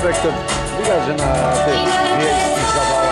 Özbek'te biraz na te dvije zadavanja